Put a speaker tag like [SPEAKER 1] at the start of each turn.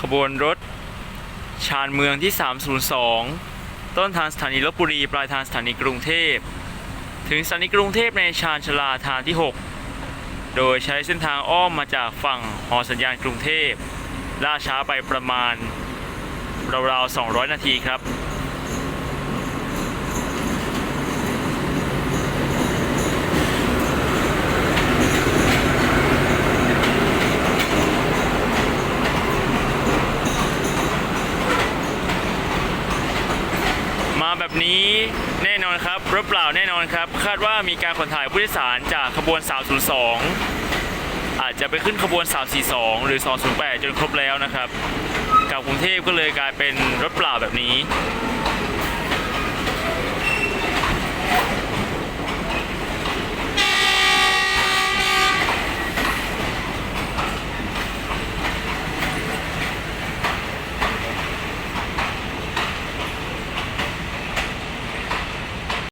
[SPEAKER 1] ขบวนรถ ชานเมืองที่ 302 ต้นทางสถานีลบบุรี ปลายทางสถานีกรุงเทพ ถึงสถานีกรุงเทพในชานชลาทางที่ 6 โดยใช้เส้นทางอ้อมมาจากฝั่งหอสัญญาณกรุงเทพล่าช้าไปประมาณราวๆ 200 นาทีครับ มาแบบนี้แน่นอนครับรถเปล่าแน่นอนครับ คาดว่ามีการขนถ่ายผู้โดยสารจากขบวน 302 อาจจะไปขึ้นขบวน 342 หรือ 208 จนครบแล้วนะครับกลับกรุงเทพก็เลยกลายเป็นรถเปล่าแบบนี้